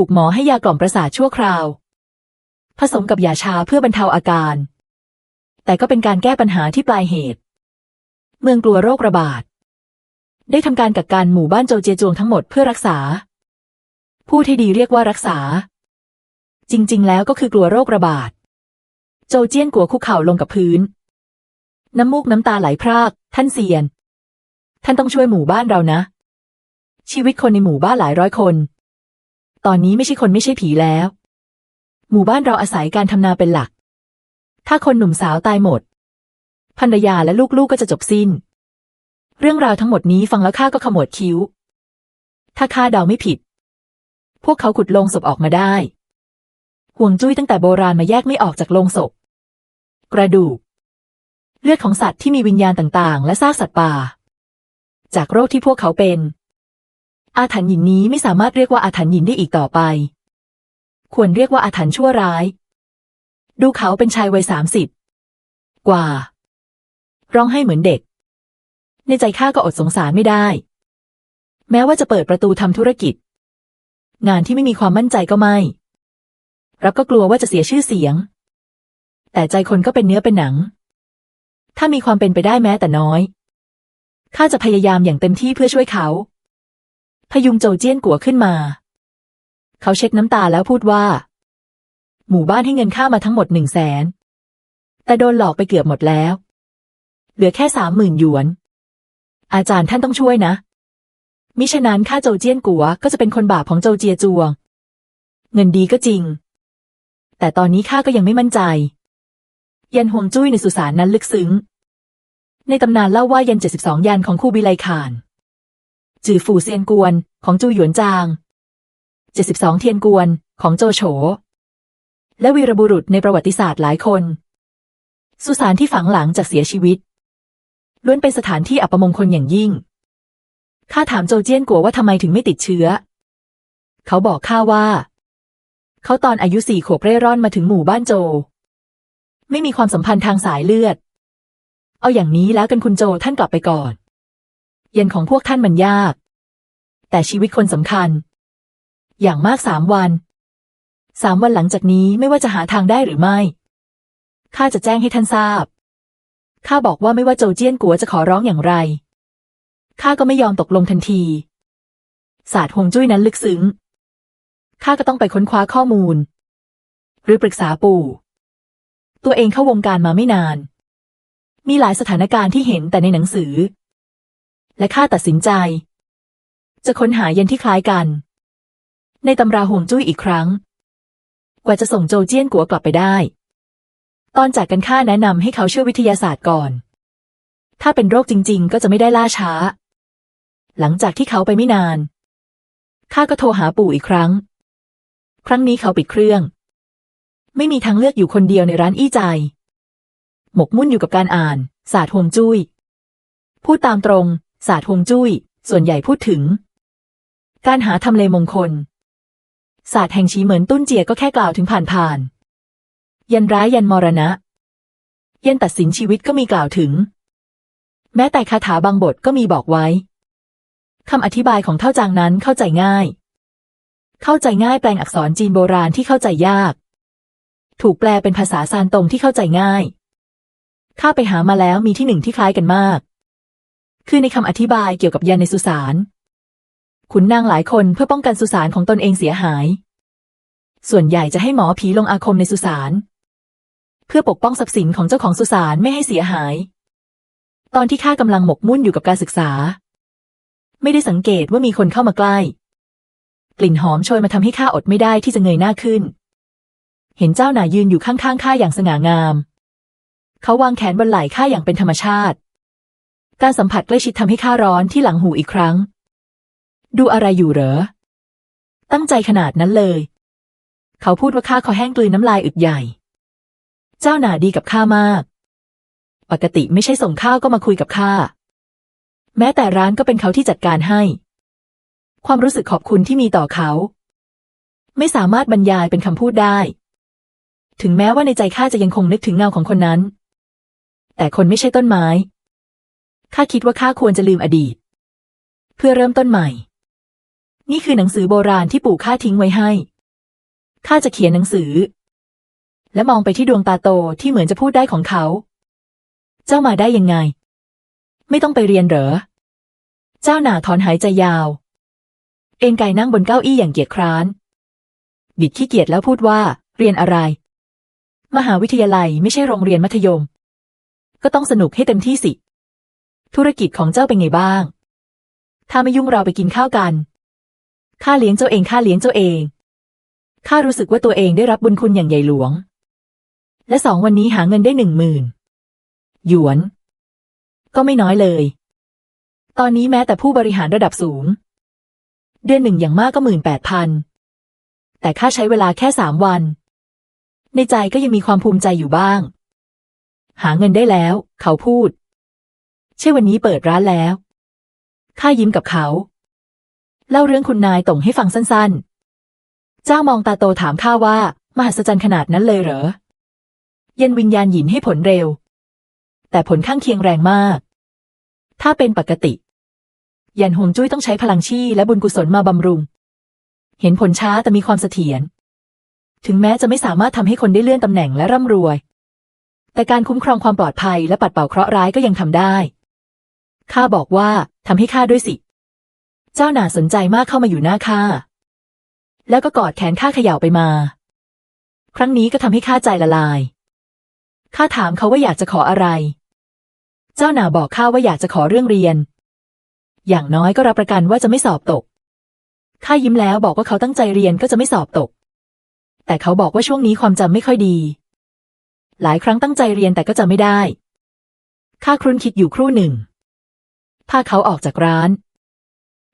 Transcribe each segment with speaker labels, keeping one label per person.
Speaker 1: ถูกหมอให้ยากล่อมประสาทชั่วคราว ผสมกับยาชาเพื่อบรรเทาอาการ แต่ก็เป็นการแก้ปัญหาที่ปลายเหตุ เมืองกลัวโรคระบาด ได้ทำการกักกันหมู่บ้านโจเจยจวงทั้งหมดเพื่อรักษา ผู้ที่ดีเรียกว่ารักษา จริง ๆ แล้วก็คือกลัวโรคระบาด โจเจี้ยนกัวคุกเข่าลงกับพื้น น้ำมูกน้ำตาไหลพราก ท่านเซียน ท่านต้องช่วยหมู่บ้านเรานะชีวิตคนในหมู่บ้านหลายร้อยคน ตอนนี้ไม่ใช่คนไม่ใช่ผีแล้ว หมู่บ้านเราอาศัยการทำนาเป็นหลัก ถ้าคนหนุ่มสาวตายหมดภรรยาและลูกๆก็จะจบสิ้น เรื่องราวทั้งหมดนี้ฟังแล้วข้าก็ขมวดคิ้ว ถ้าข้าเดาไม่ผิด พวกเขาขุดโลงศพออกมาได้ ห่วงจุ้ยตั้งแต่โบราณมาแยกไม่ออกจากโลงศพ กระดูก เลือดของสัตว์ที่มีวิญญาณต่างๆ และซากสัตว์ป่า จากโรคที่พวกเขาเป็น อาถรรพ์หญิงนี้ไม่สามารถเรียกว่าอาถรรพ์หญิงได้อีกต่อไป ควรเรียกว่าอาถรรพ์ชั่วร้าย ดูเขาเป็นชายวัยสามสิบกว่า ร้องให้เหมือนเด็ก ในใจข้าก็อดสงสารไม่ได้ แม้ว่าจะเปิดประตูทำธุรกิจ งานที่ไม่มีความมั่นใจก็ไม่รับก็กลัวว่าจะเสียชื่อเสียง แต่ใจคนก็เป็นเนื้อเป็นหนัง ถ้ามีความเป็นไปได้แม้แต่น้อยข้าจะพยายามอย่างเต็มที่เพื่อช่วยเขา พยุงโจเจี้ยนกัวขึ้นมา เขาเช็ดน้ำตาแล้วพูดว่า หมู่บ้านให้เงินข้ามาทั้งหมดหนึ่งแสน แต่โดนหลอกไปเกือบหมดแล้ว เหลือแค่สามหมื่นหยวน อาจารย์ท่านต้องช่วยนะ มิฉะนั้นข้าโจเจี้ยนกัวก็จะเป็นคนบาปของโจเจียจวง เงินดีก็จริง แต่ตอนนี้ข้าก็ยังไม่มั่นใจ ยันห่วงจุ้ยในสุสานนั้นลึกซึ้ง ในตำนานเล่าว่ายันเจ็ดสิบสองยันของคู่บิไลขาน จือฝูเซียนกวน ของจูหยวนจางเจ็ดสิบสองเทียนกวน ของโจโฉ และวีรบุรุษในประวัติศาสตร์หลายคน สุสานที่ฝังหลังจากเสียชีวิต ล้วนเป็นสถานที่อัปมงคลอย่างยิ่ง ข้าถามโจเจี้ยนกัวว่าทำไมถึงไม่ติดเชื้อ เขาบอกข้าว่า เขาตอนอายุสี่ขวบเร่ร่อนมาถึงหมู่บ้านโจ ไม่มีความสัมพันธ์ทางสายเลือด เอาอย่างนี้แล้วกันคุณโจท่านกลับไปก่อน เย็นของพวกท่านมันยาก แต่ชีวิตคนสำคัญ อย่างมากสามวันสามวันหลังจากนี้ไม่ว่าจะหาทางได้หรือไม่ข้าจะแจ้งให้ท่านทราบข้าบอกว่าไม่ว่าโจเจี้ยนกัวจะขอร้องอย่างไรข้าก็ไม่ยอมตกลงทันทีศาสตร์ฮวงจุ้ยนั้นลึกซึ้งข้าก็ต้องไปค้นคว้าข้อมูล หรือปรึกษาปู่ ตัวเองเข้าวงการมาไม่นาน มีหลายสถานการณ์ที่เห็นแต่ในหนังสือ และข้าตัดสินใจ จะค้นหาเย็นที่คล้ายกัน ในตำราห่วงจุ้ยอีกครั้ง กว่าจะส่งโจเจี้ยนกัวกลับไปได้ ตอนจากกันข้าแนะนำให้เขาเชื่อวิทยาศาสตร์ก่อน ถ้าเป็นโรคจริง ๆ ก็จะไม่ได้ล่าช้า หลังจากที่เขาไปไม่นานข้าก็โทรหาปู่อีกครั้ง ครั้งนี้เขาปิดเครื่อง ไม่มีทางเลือกอยู่คนเดียวในร้านอี้ใจ หมกมุ่นอยู่กับการอ่าน ศาสตร์ฮวงจุ้ย พูดตามตรง ศาสตร์ฮวงจุ้ย ส่วนใหญ่พูดถึง การหาทำเลมงคล ศาสตร์แห่งชีเหมือนตุ้นเจียก็แค่กล่าวถึงผ่านๆยันร้ายยันมรณะ ยันตัดสินชีวิตก็มีกล่าวถึง แม้แต่คาถาบางบทก็มีบอกไว้คำอธิบายของเท่าจางนั้นเข้าใจง่าย เข้าใจง่ายแปลงอักษรจีนโบราณที่เข้าใจยาก ถูกแปลเป็นภาษาซานตงที่เข้าใจง่าย ข้าไปหามาแล้วมีที่หนึ่งที่คล้ายกันมาก คือในคำอธิบายเกี่ยวกับยันในสุสานขุนนางหลายคนเพื่อป้องกันสุสานของตนเองเสียหาย ส่วนใหญ่จะให้หมอผีลงอาคมในสุสานเพื่อปกป้องทรัพย์สินของเจ้าของสุสานไม่ให้เสียหาย ตอนที่ข้ากำลังหมกมุ่นอยู่กับการศึกษา ไม่ได้สังเกตว่ามีคนเข้ามาใกล้ กลิ่นหอมโชยมาทำให้ข้าอดไม่ได้ที่จะเงยหน้าขึ้น เห็นเจ้าหน่ายยืนอยู่ข้างๆข้าอย่างสง่างาม เขาวางแขนบนไหล่ข้าอย่างเป็นธรรมชาติ การสัมผัสใกล้ชิดทำให้ข้าร้อนที่หลังหูอีกครั้ง ดูอะไรอยู่เหรอ ตั้งใจขนาดนั้นเลย เขาพูดว่าข้าคอแห้งกลืนน้ำลายอึดใหญ่ เจ้าหน่าดีกับข้ามาก ปกติไม่ใช่ส่งข้าวก็มาคุยกับข้า แม้แต่ร้านก็เป็นเขาที่จัดการให้ ความรู้สึกขอบคุณที่มีต่อเขา ไม่สามารถบรรยายเป็นคำพูดได้ ถึงแม้ว่าในใจข้าจะยังคงนึกถึงเงาของคนนั้น แต่คนไม่ใช่ต้นไม้ ข้าคิดว่าข้าควรจะลืมอดีต เพื่อเริ่มต้นใหม่ นี่คือหนังสือโบราณที่ปู่ข้าทิ้งไว้ให้ ข้าจะเขียนหนังสือ และมองไปที่ดวงตาโตที่เหมือนจะพูดได้ของเขา เจ้ามาได้ยังไง ไม่ต้องไปเรียนเหรอ เจ้าหน่าถอนหายใจยาว เอ็นกายนั่งบนเก้าอี้อย่างเกียจคร้าน บิดขี้เกียจแล้วพูดว่า เรียนอะไร มหาวิทยาลัยไม่ใช่โรงเรียนมัธยม ก็ต้องสนุกให้เต็มที่สิ ธุรกิจของเจ้าเป็นไงบ้าง ถ้าไม่ยุ่งเราไปกินข้าวกัน ข้าเลี้ยงเจ้าเองข้าเลี้ยงเจ้าเอง ข้ารู้สึกว่าตัวเองได้รับบุญคุณอย่างใหญ่หลวง และสองวันนี้หาเงินได้หนึ่งหมื่นหยวน ก็ไม่น้อยเลย ตอนนี้แม้แต่ผู้บริหารระดับสูง เดือนหนึ่งอย่างมากก็หมื่นแปดพัน แต่ข้าใช้เวลาแค่สามวัน ในใจก็ยังมีความภูมิใจอยู่บ้าง หาเงินได้แล้ว เขาพูด ใช่วันนี้เปิดร้านแล้วข้ายิ้มกับเขา เล่าเรื่องคุณนายต่งให้ฟังสั้นๆ เจ้ามองตาโตถามข้าว่า มหัศจรรย์ขนาดนั้นเลยเหรอ เย็นวิญญาณหยินให้ผลเร็ว แต่ผลข้างเคียงแรงมาก ถ้าเป็นปกติ ยันหงจุ้ยต้องใช้พลังชี่และบุญกุศลมาบำรุง เห็นผลช้าแต่มีความเสถียร ถึงแม้จะไม่สามารถทำให้คนได้เลื่อนตำแหน่งและร่ำรวย แต่การคุ้มครองความปลอดภัยและปัดเป่าเคราะห์ร้ายก็ยังทำได้ ข้าบอกว่าทำให้ข้าด้วยสิ เจ้าหน่าสนใจมากเข้ามาอยู่หน้าข้า แล้วก็กอดแขนข้าเขย่าไปมา ครั้งนี้ก็ทำให้ข้าใจละลาย ข้าถามเขาว่าอยากจะขออะไร เจ้าหน่าบอกข้าว่าอยากจะขอเรื่องเรียน อย่างน้อยก็รับประกันว่าจะไม่สอบตก ข้ายิ้มแล้วบอกว่าเขาตั้งใจเรียนก็จะไม่สอบตก แต่เขาบอกว่าช่วงนี้ความจำไม่ค่อยดี หลายครั้งตั้งใจเรียนแต่ก็จำไม่ได้ข้าครุ่นคิดอยู่ครู่หนึ่ง พาเขาออกจากร้าน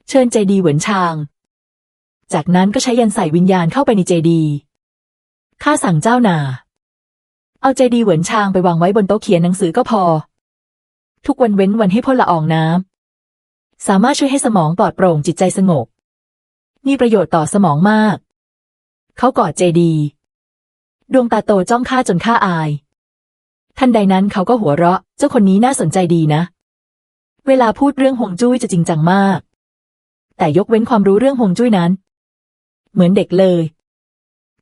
Speaker 1: เชิญเจดีเหวินชาง จากนั้นก็ใช้ยันใส่วิญญาณเข้าไปในเจดีข้าสั่งเจ้านา เอาเจดีเหวินชางไปวางไว้บนโต๊ะเขียนหนังสือก็พอ ทุกวันเว้นวันให้พ่นละอองน้ำ สามารถช่วยให้สมองปลอดโปร่งจิตใจสงบ มีประโยชน์ต่อสมองมาก เขากอดเจดี ดวงตาโตจ้องข้าจนข้าอาย ทันใดนั้นเขาก็หัวเราะ เจ้าคนนี้น่าสนใจดีนะ เวลาพูดเรื่องหงจุ้ยจะจริงจังมาก แต่ยกเว้นความรู้เรื่องหงจุ้ยนั้น เหมือนเด็กเลย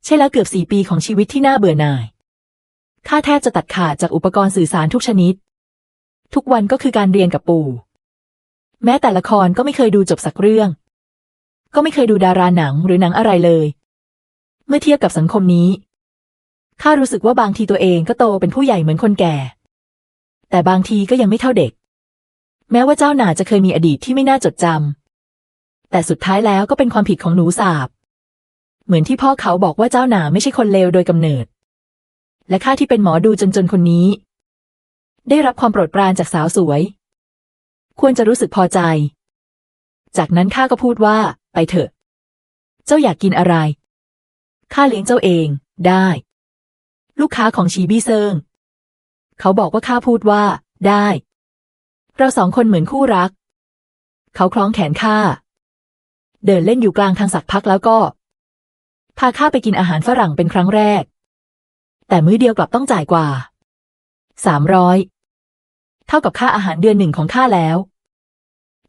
Speaker 1: ใช่แล้วเกือบสี่ปีของชีวิตที่น่าเบื่อหน่าย ข้าแทบจะตัดขาดจากอุปกรณ์สื่อสารทุกชนิด ทุกวันก็คือการเรียนกับปู่ แม้แต่ละครก็ไม่เคยดูจบสักเรื่อง ก็ไม่เคยดูดาราหนังหรือหนังอะไรเลย เมื่อเทียบกับสังคมนี้ข้ารู้สึกว่าบางทีตัวเองก็โตเป็นผู้ใหญ่เหมือนคนแก่ แต่บางทีก็ยังไม่เท่าเด็ก แม้ว่าเจ้าหนาจะเคยมีอดีตที่ไม่น่าจดจำ แต่สุดท้ายแล้วก็เป็นความผิดของหนูสาบ เหมือนที่พ่อเขาบอกว่าเจ้าหนาไม่ใช่คนเลวโดยกำเนิด และข้าที่เป็นหมอดูจนๆคนนี้ ได้รับความโปรดปรานจากสาวสวย ควรจะรู้สึกพอใจ จากนั้นข้าก็พูดว่า ไปเถอะ เจ้าอยากกินอะไร ข้าเลี้ยงเจ้าเอง ได้ ลูกค้าของชีบี้เซิง เขาบอกว่าข้าพูดว่า ได้ เราสองคนเหมือนคู่รัก เขาคล้องแขนข้า เดินเล่นอยู่กลางทางสักพักแล้วก็ พาข้าไปกินอาหารฝรั่งเป็นครั้งแรก แต่มื้อเดียวกลับต้องจ่ายกว่า สามร้อย เท่ากับค่าอาหารเดือนหนึ่งของข้าแล้ว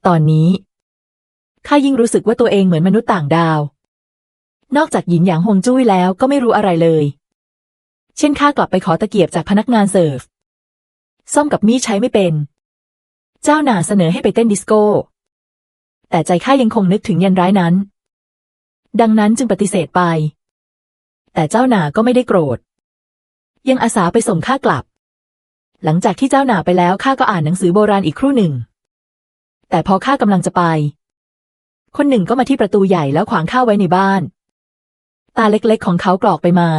Speaker 1: ตอนนี้ ข้ายิ่งรู้สึกว่าตัวเองเหมือนมนุษย์ต่างดาว นอกจากหยินหยางฮงจุ้ยแล้วก็ไม่รู้อะไรเลย เช่นข้ากลับไปขอตะเกียบจากพนักงานเสิร์ฟ ซ่อมกับมีดใช้ไม่เป็น เจ้าหน่าเสนอให้ไปเต้นดิสโก้ แต่ใจข้ายังคงนึกถึงยันร้ายนั้น ดังนั้นจึงปฏิเสธไป แต่เจ้าหน่าก็ไม่ได้โกรธ ยังอาสาไปส่งข้ากลับ หลังจากที่เจ้าหน่าไปแล้วข้าก็อ่านหนังสือโบราณอีกครู่หนึ่ง แต่พอข้ากำลังจะไป คนหนึ่งก็มาที่ประตูใหญ่แล้วขวางข้าไว้ในบ้าน ตาเล็กๆของเขากรอกไปมา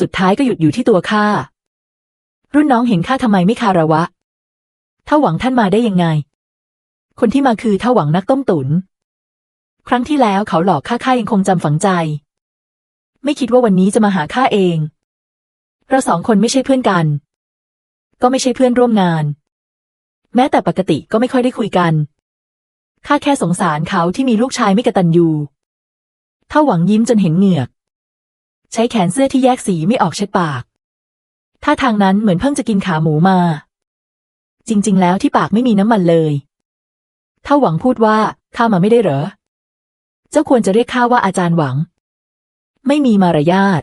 Speaker 1: สุดท้ายก็หยุดอยู่ที่ตัวข้ารุ่นน้องเห็นข้าทำไมไม่คาระวะ ถ้าหวังท่านมาได้ยังไง คนที่มาคือถ้าหวังนักต้มตุนครั้งที่แล้วเขาหลอกข้าข้ายังคงจำฝังใจ ไม่คิดว่าวันนี้จะมาหาข้าเอง เราสองคนไม่ใช่เพื่อนกัน ก็ไม่ใช่เพื่อนร่วมงาน แม้แต่ปกติก็ไม่ค่อยได้คุยกันข้าแค่สงสารเขาที่มีลูกชายไม่กระตันยูถ้าหวังยิ้มจนเห็นเหงือก ใช้แขนเสื้อที่แยกสีไม่ออกเช็ดปากท่าทางนั้นเหมือนเพิ่งจะกินขาหมูมา จริง ๆ แล้วที่ปากไม่มีน้ำมันเลย ถ้าหวังพูดว่าข้ามาไม่ได้เหรอ เจ้าควรจะเรียกข้าว่าอาจารย์หวัง ไม่มีมารยาท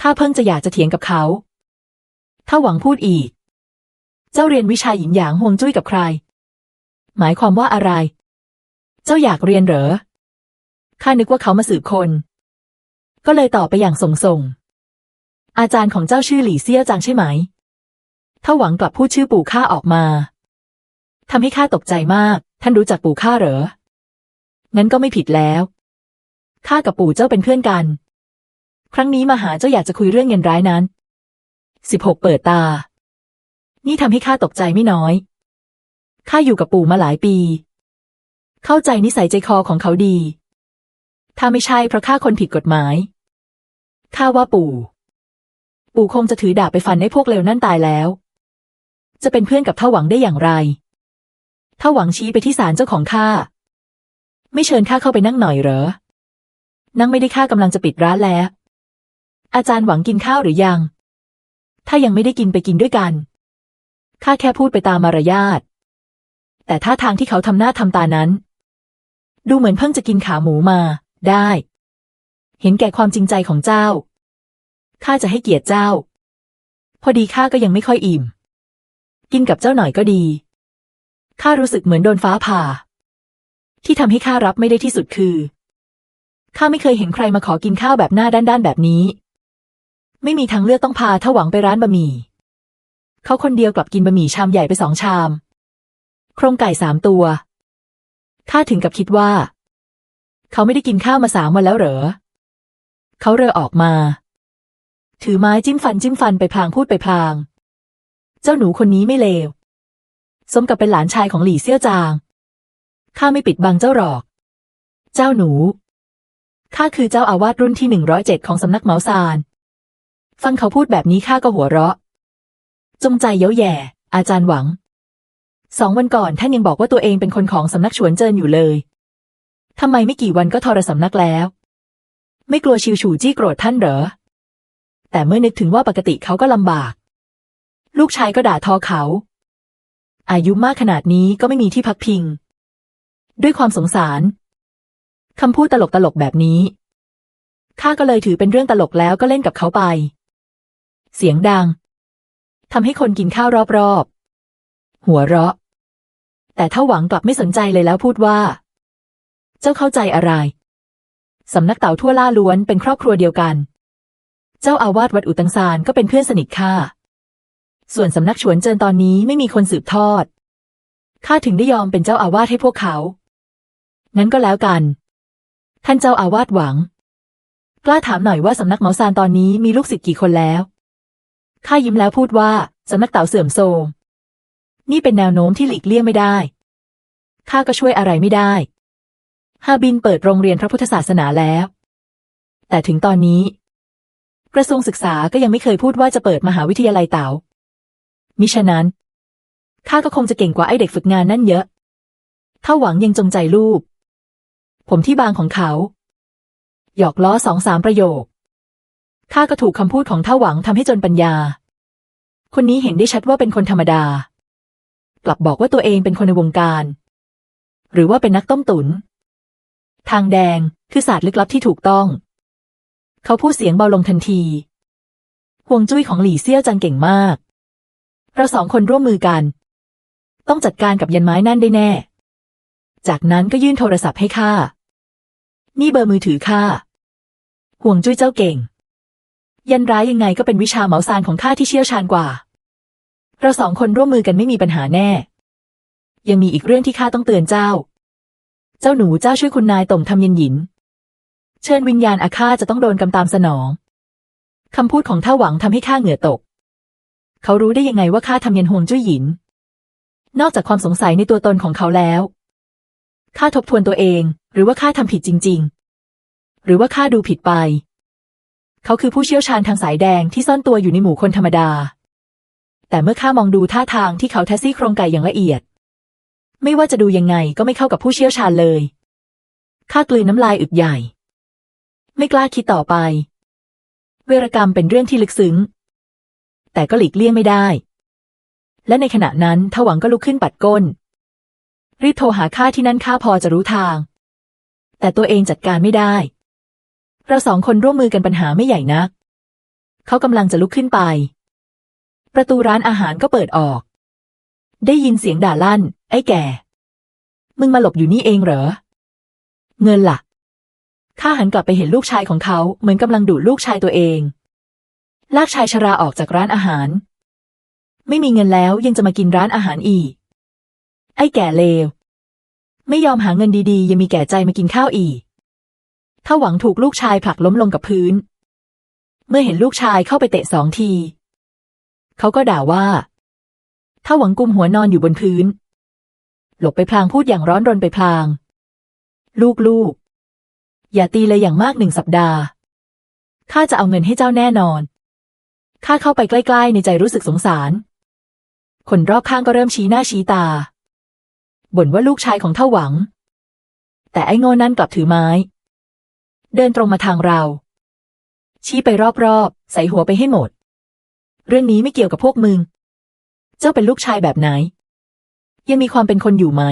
Speaker 1: ข้าเพิ่งจะอยากจะเถียงกับเขา ถ้าหวังพูดอีก เจ้าเรียนวิชาหยินหยางฮวงจุ้ยกับใคร หมายความว่าอะไร เจ้าอยากเรียนเหรอ ข้านึกว่าเขามาสืบคน ก็เลยตอบไปอย่างส่งๆอาจารย์ของเจ้าชื่อหลี่เซี่ยจางใช่ไหม ถ้าหวังกลับพูดชื่อปู่ข้าออกมาทำให้ข้าตกใจมาก ท่านรู้จักปู่ข้าเหรอ งั้นก็ไม่ผิดแล้ว ข้ากับปู่เจ้าเป็นเพื่อนกัน ครั้งนี้มาหาเจ้าอยากจะคุยเรื่องเงินร้ายนั้น สิบหกเปิดตา นี่ทำให้ข้าตกใจไม่น้อย ข้าอยู่กับปู่มาหลายปี เข้าใจนิสัยใจคอของเขาดี ถ้าไม่ใช่เพราะข้าคนผิดกฎหมาย ข้าว่าปู่ ปู่คงจะถือดาบไปฟันให้พวกเลวนั่นตายแล้ว จะเป็นเพื่อนกับเท่าหวังได้อย่างไรเท่าหวังชี้ไปที่ศาลเจ้าของข้า ไม่เชิญข้าเข้าไปนั่งหน่อยเหรอ นั่งไม่ได้ข้ากำลังจะปิดร้านแล้ว อาจารย์หวังกินข้าวหรือยัง ถ้ายังไม่ได้กินไปกินด้วยกัน ข้าแค่พูดไปตามมารยาท แต่ท่าทางที่เขาทำหน้าทำตานั้น ดูเหมือนเพิ่งจะกินขาหมูมา ได้ เห็นแก่ความจริงใจของเจ้า ข้าจะให้เกียรติเจ้า พอดีข้าก็ยังไม่ค่อยอิ่ม กินกับเจ้าหน่อยก็ดีข้ารู้สึกเหมือนโดนฟ้าผ่า ที่ทำให้ข้ารับไม่ได้ที่สุดคือข้าไม่เคยเห็นใครมาขอกินข้าวแบบหน้าด้านๆแบบนี้ ไม่มีทางเลือกต้องพาถ้าหวังไปร้านบะหมี่เขาคนเดียวกลับกินบะหมี่ชามใหญ่ไปสองชาม โครงไก่สามตัวข้าถึงกับคิดว่า เขาไม่ได้กินข้าวมาสามวันแล้วเหรอ เขาเรอออกมา ถือไม้จิ้มฟันจิ้มฟันไปพลางพูดไปพลาง เจ้าหนูคนนี้ไม่เลว สมกับเป็นหลานชายของหลี่เซี่ยวจาง ข้าไม่ปิดบังเจ้าหรอก เจ้าหนู ข้าคือเจ้าอาวาสรุ่นที่หนึ่งร้อยเจ็ดของสำนักเหมาซาน ฟังเขาพูดแบบนี้ข้าก็หัวเราะ จงใจเย้าแย่ อาจารย์หวัง สองวันก่อนท่านยังบอกว่าตัวเองเป็นคนของสำนักฉวนเจินอยู่เลย ทำไมไม่กี่วันก็ทรสำนักแล้ว ไม่กลัวชิวฉูจี้โกรธท่านเหรอ แต่เมื่อนึกถึงว่าปกติเขาก็ลำบาก ลูกชายก็ด่าทอเขา อายุมากขนาดนี้ก็ไม่มีที่พักพิง ด้วยความสงสารคำพูดตลกๆแบบนี้ข้าก็เลยถือเป็นเรื่องตลกแล้วก็เล่นกับเขาไป เสียงดังทำให้คนกินข้าวรอบๆ หัวเราะ แต่ถ้าหวังกลับไม่สนใจเลยแล้วพูดว่า เจ้าเข้าใจอะไร สำนักเต่าทั่วล่าล้วนเป็นครอบครัวเดียวกัน เจ้าอาวาสวัดอุตังซานก็เป็นเพื่อนสนิทข้า ส่วนสำนักฉวนเจินตอนนี้ไม่มีคนสืบทอด ข้าถึงได้ยอมเป็นเจ้าอาวาสให้พวกเขา งั้นก็แล้วกัน ท่านเจ้าอาวาสหวัง กล้าถามหน่อยว่าสำนักเหมาซานตอนนี้มีลูกศิษย์กี่คนแล้ว ข้ายิ้มแล้วพูดว่าสำนักเต่าเสื่อมโทรม นี่เป็นแนวโน้มที่หลีกเลี่ยงไม่ได้ ข้าก็ช่วยอะไรไม่ได้ ฮาบินเปิดโรงเรียนพระพุทธศาสนาแล้ว แต่ถึงตอนนี้ กระทรวงศึกษาก็ยังไม่เคยพูดว่าจะเปิดมหาวิทยาลัยเต๋า มิฉะนั้นข้าก็คงจะเก่งกว่าไอเด็กฝึกงานนั่นเยอะ ถ้าหวังยังจงใจลูบผมที่บางของเขา หยอกล้อสองสามประโยคข้าก็ถูกคำพูดของเท่าหวังทำให้จนปัญญา คนนี้เห็นได้ชัดว่าเป็นคนธรรมดา กลับบอกว่าตัวเองเป็นคนในวงการ หรือว่าเป็นนักต้มตุนทางแดงคือศาสตร์ลึกลับที่ถูกต้อง เขาพูดเสียงเบาลงทันทีห่วงจุ้ยของหลี่เซี่ยวจังเก่งมาก เราสองคนร่วมมือกัน ต้องจัดการกับยันไม้นั่นได้แน่ จากนั้นก็ยื่นโทรศัพท์ให้ข้า นี่เบอร์มือถือข้า ห่วงจุ้ยเจ้าเก่ง ยันร้ายยังไงก็เป็นวิชาเหมาซานของข้าที่เชี่ยวชาญกว่า เราสองคนร่วมมือกันไม่มีปัญหาแน่ ยังมีอีกเรื่องที่ข้าต้องเตือนเจ้า เจ้าหนูเจ้าช่วยคุณนายต่งทำเย็นหยิน เชิญวิญญาณอาฆาตจะต้องโดนกำตามสนองคำพูดของเท่าหวังทำให้ข้าเหงื่อตก เขารู้ได้ยังไงว่าข้าทำเย็นห่วงจุ้ยหยิน นอกจากความสงสัยในตัวตนของเขาแล้วข้าทบทวนตัวเอง หรือว่าข้าทำผิดจริง ๆ หรือว่าข้าดูผิดไป เขาคือผู้เชี่ยวชาญทางสายแดงที่ซ่อนตัวอยู่ในหมู่คนธรรมดา แต่เมื่อข้ามองดูท่าทางที่เขาแทซี่โครงไก่อย่างละเอียด ไม่ว่าจะดูยังไงก็ไม่เข้ากับผู้เชี่ยวชาญเลยข้ากลืนน้ำลายอึดใหญ่ ไม่กล้าคิดต่อไป เวรกรรมเป็นเรื่องที่ลึกซึ้ง แต่ก็หลีกเลี่ยงไม่ได้ และในขณะนั้นทวังก็ลุกขึ้นปัดก้น รีบโทรหาข้าที่นั่นข้าพอจะรู้ทาง แต่ตัวเองจัดการไม่ได้ เราสองคนร่วมมือกันปัญหาไม่ใหญ่นัก เขากำลังจะลุกขึ้นไป ประตูร้านอาหารก็เปิดออก ได้ยินเสียงด่าลั่น ไอ้แก่ มึงมาหลบอยู่นี่เองเหรอ เงินล่ะข้าหันกลับไปเห็นลูกชายของเขาเหมือนกำลังดูดลูกชายตัวเอง ลากชายชราออกจากร้านอาหาร ไม่มีเงินแล้วยังจะมากินร้านอาหารอีก ไอ้แก่เลว ไม่ยอมหาเงินดีๆ ยังมีแก่ใจมากินข้าวอีกถ้าหวังถูกลูกชายผลักล้มลงกับพื้น เมื่อเห็นลูกชายเข้าไปเตะสองที เขาก็ด่าว่า ถ้าหวังกุมหัวนอนอยู่บนพื้น หลบไปพลางพูดอย่างร้อนรนไปพลาง ลูกๆอย่าตีเลยอย่างมากหนึ่งสัปดาห์ข้าจะเอาเงินให้เจ้าแน่นอน ข้าเข้าไปใกล้ๆ ในใจรู้สึกสงสาร คนรอบข้างก็เริ่มชี้หน้าชี้ตา บ่นว่าลูกชายของเท่าหวัง แต่ไอ้โง่นั่นกลับถือไม้ เดินตรงมาทางเรา ชี้ไปรอบๆ ใส่หัวไปให้หมด เรื่องนี้ไม่เกี่ยวกับพวกมึง เจ้าเป็นลูกชายแบบไหน ยังมีความเป็นคนอยู่ไหม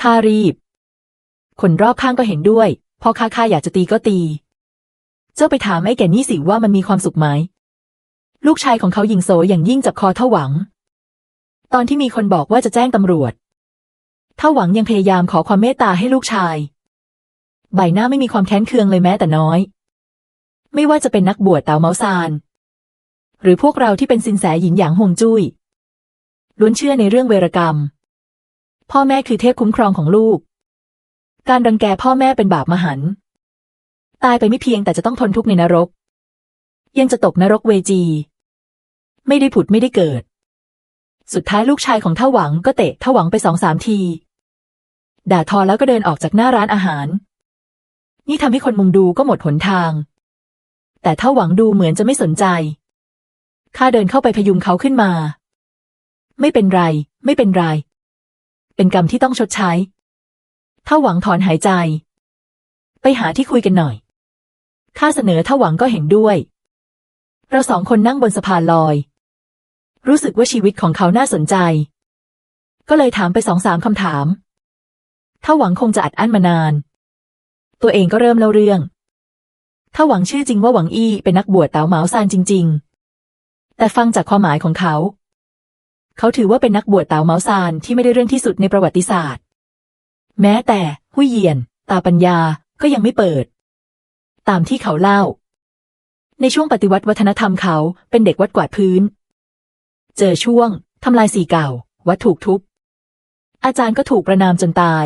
Speaker 1: ข้ารีบ คนรอบข้างก็เห็นด้วย พอข้าข้าอยากจะตีก็ตี เจ้าไปถามไอ้แก่นี่สิว่ามันมีความสุขไหม ลูกชายของเขายิงโซอย่างยิ่งจับคอเท่าหวัง ตอนที่มีคนบอกว่าจะแจ้งตำรวจ เท่าหวังยังพยายามขอความเมตตาให้ลูกชาย ใบหน้าไม่มีความแค้นเคืองเลยแม้แต่น้อย ไม่ว่าจะเป็นนักบวชเตาเมาซาน หรือพวกเราที่เป็นสินแสหญิงหยางฮวงจุ้ยล้วนเชื่อในเรื่องเวรกรรม พ่อแม่คือเทพคุ้มครองของลูก การรังแกพ่อแม่เป็นบาปมหันต์ตายไปไม่เพียงแต่จะต้องทนทุกข์ในนรก ยังจะตกนรกเวจี ไม่ได้ผุดไม่ได้เกิด สุดท้ายลูกชายของเท่าหวังก็เตะเท่าหวังไปสองสามที ด่าทอแล้วก็เดินออกจากหน้าร้านอาหาร นี่ทำให้คนมุงดูก็หมดหนทาง แต่เท่าหวังดูเหมือนจะไม่สนใจ ข้าเดินเข้าไปพยุงเขาขึ้นมา ไม่เป็นไร ไม่เป็นไร เป็นกรรมที่ต้องชดใช้เท่าหวังถอนหายใจ ไปหาที่คุยกันหน่อยข้าเสนอเท่าหวังก็เห็นด้วย เราสองคนนั่งบนสะพานลอย รู้สึกว่าชีวิตของเขาน่าสนใจ ก็เลยถามไปสองสามคำถามเท่าหวังคงจะอัดอั้นมานาน ตัวเองก็เริ่มเล่าเรื่อง ถ้าหวังชื่อจริงว่าหวังอี้เป็นนักบวชเต๋าเหมาซานจริง ๆ แต่ฟังจากความหมายของเขา เขาถือว่าเป็นนักบวชเต๋าเหมาซานที่ไม่ได้เรื่องที่สุดในประวัติศาสตร์ แม้แต่หุยเยียน ตาปัญญาก็ยังไม่เปิด ตามที่เขาเล่า ในช่วงปฏิวัติวัฒนธรรมเขาเป็นเด็กวัดกวาดพื้น เจอช่วง ทำลายสีเก่า วัดถูกทุบ อาจารย์ก็ถูกประนามจนตาย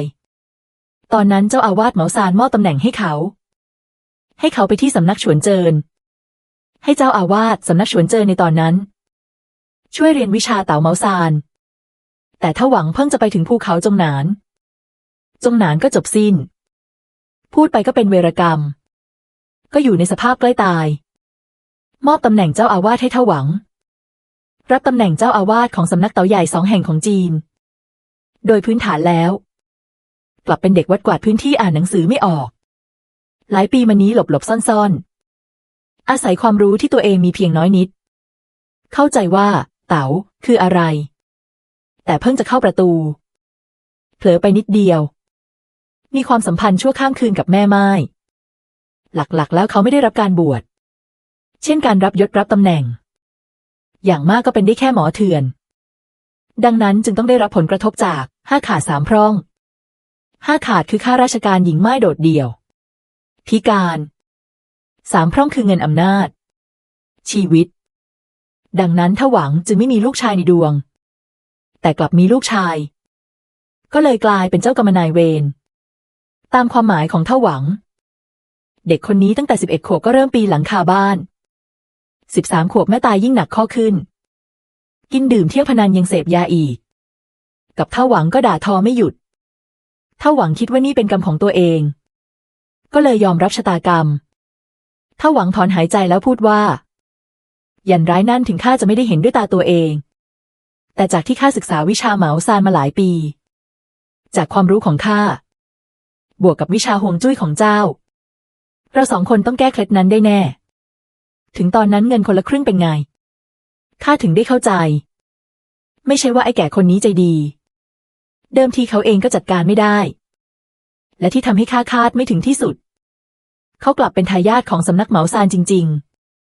Speaker 1: ตอนนั้นเจ้าอาวาสเหมาซานมอบตำแหน่งให้เขา ให้เขาไปที่สำนักฉวนเจิน ให้เจ้าอาวาสสำนักฉวนเจินในตอนนั้น ช่วยเรียนวิชาเต๋าเหมาซาน แต่ถ้าหวังเพิ่งจะไปถึงภูเขาจงหนาน จงหนานก็จบสิ้น พูดไปก็เป็นเวรกรรม ก็อยู่ในสภาพใกล้ตาย มอบตำแหน่งเจ้าอาวาสให้เท่าหวัง รับตำแหน่งเจ้าอาวาสของสำนักเต๋าใหญ่สองแห่งของจีน โดยพื้นฐานแล้ว กลับเป็นเด็กวัดกวาดพื้นที่อ่านหนังสือไม่ออก หลายปีมานี้หลบหลบซ่อนๆ อาศัยความรู้ที่ตัวเองมีเพียงน้อยนิด เข้าใจว่า เต๋าคืออะไร แต่เพิ่งจะเข้าประตู เผลอไปนิดเดียว มีความสัมพันธ์ชั่วข้ามคืนกับแม่ไม้หลักๆ แล้วเขาไม่ได้รับการบวช เช่นการรับยศรับตำแหน่ง อย่างมากก็เป็นได้แค่หมอเถื่อน ดังนั้นจึงต้องได้รับผลกระทบจากห้าขาดสามพร่องห้าขาดคือข้าราชการหญิงไม้โดดเดี่ยว พิการสามพร่องคือเงินอำนาจ ชีวิต ดังนั้นถ้าหวังจึงไม่มีลูกชายในดวง แต่กลับมีลูกชาย ก็เลยกลายเป็นเจ้ากรรมนายเวรตามความหมายของเท่าหวัง เด็กคนนี้ตั้งแต่สิบเอ็ดขวบก็เริ่มปีหลังคาบ้าน สิบสามขวบแม่ตายยิ่งหนักข้อขึ้น กินดื่มเที่ยวพนันยังเสพยาอีก กับเท่าหวังก็ด่าทอไม่หยุดเท่าหวังคิดว่านี่เป็นกรรมของตัวเอง ก็เลยยอมรับชะตากรรมเท่าหวังถอนหายใจแล้วพูดว่า ยันร้ายนั่นถึงข้าจะไม่ได้เห็นด้วยตาตัวเอง แต่จากที่ข้าศึกษาวิชาเหมาซานมาหลายปี จากความรู้ของข้าบวกกับวิชาห่วงจุ้ยของเจ้า เราสองคนต้องแก้เคล็ดนั้นได้แน่ ถึงตอนนั้นเงินคนละครึ่งเป็นไง ข้าถึงได้เข้าใจ ไม่ใช่ว่าไอ้แก่คนนี้ใจดี เดิมทีเขาเองก็จัดการไม่ได้ และที่ทำให้ข้าคาดไม่ถึงที่สุด เขากลับเป็นทายาทของสำนักเหมาซานจริง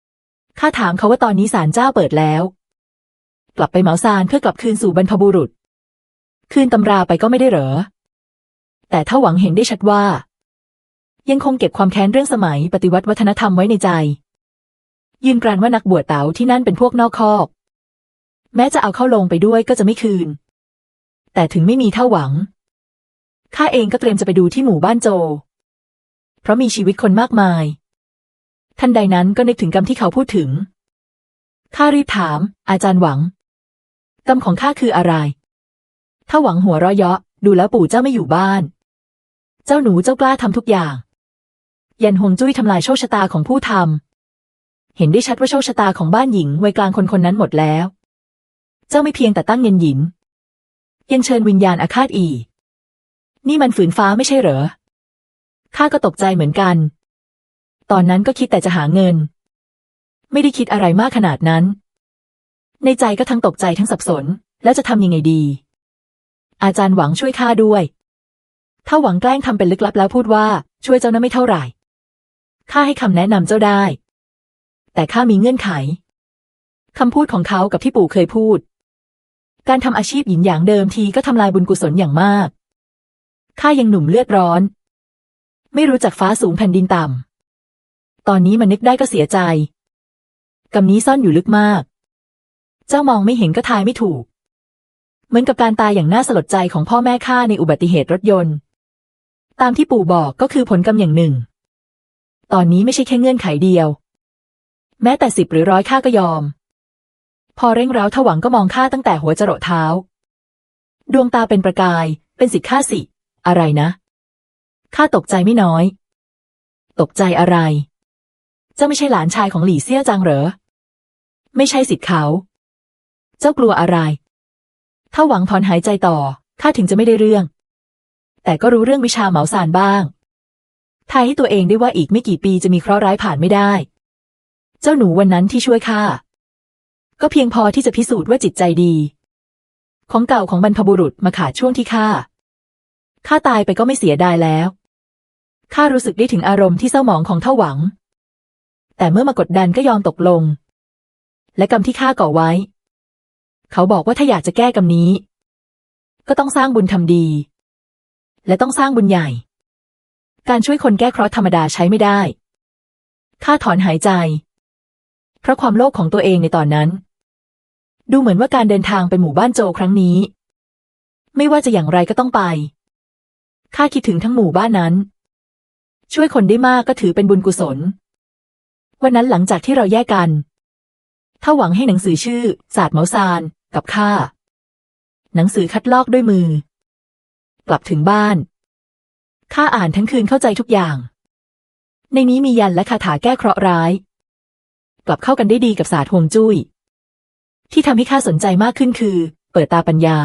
Speaker 1: ๆ ข้าถามเขาว่าตอนนี้ศาลเจ้าเปิดแล้ว กลับไปเหมาซานเพื่อกลับคืนสู่บรรพบุรุษ คืนตำราไปก็ไม่ได้เหรอ แต่ถ้าหวังเห็นได้ชัดว่า ยังคงเก็บความแค้นเรื่องสมัยปฏิวัติวัฒนธรรมไว้ในใจ ยืนกรานว่านักบวชเต๋าที่นั่นเป็นพวกนอกคอก แม้จะเอาเข้าลงไปด้วยก็จะไม่คืน แต่ถึงไม่มีเท่าหวัง ข้าเองก็เตรียมจะไปดูที่หมู่บ้านโจ เพราะมีชีวิตคนมากมายทันใดนั้นก็นึกถึงกรรมที่เขาพูดถึง ข้ารีบถาม อาจารย์หวัง กรรมของข้าคืออะไร ถ้าหวังหัวเราะเยาะ ดูแล้วปู่เจ้าไม่อยู่บ้าน เจ้าหนูเจ้ากล้าทำทุกอย่าง ยันหงจุ้ยทำลายโชคชะตาของผู้ทำ เห็นได้ชัดว่าโชคชะตาของบ้านหญิงวัยกลางคนคนนั้นหมดแล้ว เจ้าไม่เพียงแต่ตั้งเงินหยินยังเชิญวิญญาณอาฆาตอีกนี่มันฝืนฟ้าไม่ใช่เหรอ ข้าก็ตกใจเหมือนกัน ตอนนั้นก็คิดแต่จะหาเงิน ไม่ได้คิดอะไรมากขนาดนั้น ในใจก็ทั้งตกใจทั้งสับสน แล้วจะทำยังไงดี อาจารย์หวังช่วยข้าด้วย ถ้าหวังแกล้งทำเป็นลึกลับแล้วพูดว่าช่วยเจ้านั้นไม่เท่าไหร่ข้าให้คำแนะนำเจ้าได้ แต่ข้ามีเงื่อนไข คำพูดของเขากับที่ปู่เคยพูด การทำอาชีพหญิงอย่างเดิมทีก็ทำลายบุญกุศลอย่างมาก ข้ายังหนุ่มเลือดร้อน ไม่รู้จักฟ้าสูงแผ่นดินต่ำ ตอนนี้มันนึกได้ก็เสียใจกรรมนี้ซ่อนอยู่ลึกมาก เจ้ามองไม่เห็นก็ทายไม่ถูก เหมือนกับการตายอย่างน่าสลดใจของพ่อแม่ข้าในอุบัติเหตุรถยนต์ ตามที่ปู่บอกก็คือผลกรรมอย่างหนึ่ง ตอนนี้ไม่ใช่แค่เงื่อนไขเดียว แม้แต่สิบหรือร้อยข้าก็ยอม พอเร่งเร้าถวังก็มองข้าตั้งแต่หัวจรดเท้า ดวงตาเป็นประกาย เป็นสิทธิ์ข้าสิ อะไรนะข้าตกใจไม่น้อย ตกใจอะไรเจ้าไม่ใช่หลานชายของหลี่เซี่ยจางเหรอ ไม่ใช่สิทธิ์เขา เจ้ากลัวอะไร ถ้าหวังถอนหายใจต่อข้าถึงจะไม่ได้เรื่อง แต่ก็รู้เรื่องวิชาเหมาซานบ้างทายให้ตัวเองได้ว่าอีกไม่กี่ปีจะมีเคราะห์ร้ายผ่านไม่ได้ เจ้าหนูวันนั้นที่ช่วยข้าก็เพียงพอที่จะพิสูจน์ว่าจิตใจดี ของเก่าของบรรพบุรุษมาขาดช่วงที่ข้าข้าตายไปก็ไม่เสียดายแล้วข้ารู้สึกได้ถึงอารมณ์ที่เศร้าหมองของเท่าหวัง แต่เมื่อมากดดันก็ยอมตกลง และกรรมที่ข้าก่อไว้ เขาบอกว่าถ้าอยากจะแก้กรรมนี้ ก็ต้องสร้างบุญทำดี และต้องสร้างบุญใหญ่ การช่วยคนแก้เคราะห์ธรรมดาใช้ไม่ได้ข้าถอนหายใจ เพราะความโลภของตัวเองในตอนนั้น ดูเหมือนว่าการเดินทางไปหมู่บ้านโจครั้งนี้ ไม่ว่าจะอย่างไรก็ต้องไป ข้าคิดถึงทั้งหมู่บ้านนั้น ช่วยคนได้มากก็ถือเป็นบุญกุศล วันนั้นหลังจากที่เราแยกกัน ถ้าหวังให้หนังสือชื่อ ศาสตร์เมาซาน กับข้า หนังสือคัดลอกด้วยมือ กลับถึงบ้าน ข้าอ่านทั้งคืนเข้าใจทุกอย่าง ในนี้มียันและคาถาแก้เคราะห์ร้าย กลับเข้ากันได้ดีกับศาสตร์ฮวงจุ้ย ที่ทำให้ข้าสนใจมากขึ้นคือ เปิดตาปัญญา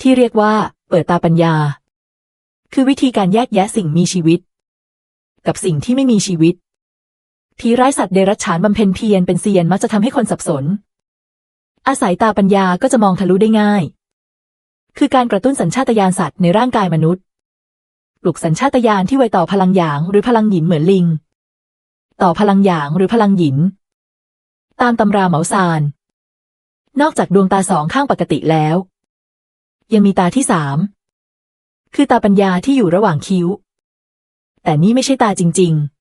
Speaker 1: ที่เรียกว่า เปิดตาปัญญา คือวิธีการแยกแยะสิ่งมีชีวิต กับสิ่งที่ไม่มีชีวิต ทีร้ายสัตว์เดรัจฉานบำเพ็ญเพียรเป็นเซียนมักจะทำให้คนสับสน อาศัยตาปัญญาก็จะมองทะลุได้ง่าย คือการกระตุ้นสัญชาตญาณสัตว์ในร่างกายมนุษย์ ปลุกสัญชาตญาณที่ไวต่อพลังหยางหรือพลังหยินเหมือนลิง ต่อพลังหยางหรือพลังหยิน ตามตำราเหมาซาน นอกจากดวงตาสองข้างปกติแล้ว ยังมีตาที่สาม คือตาปัญญาที่อยู่ระหว่างคิ้ว แต่นี่ไม่ใช่ตาจริง ๆ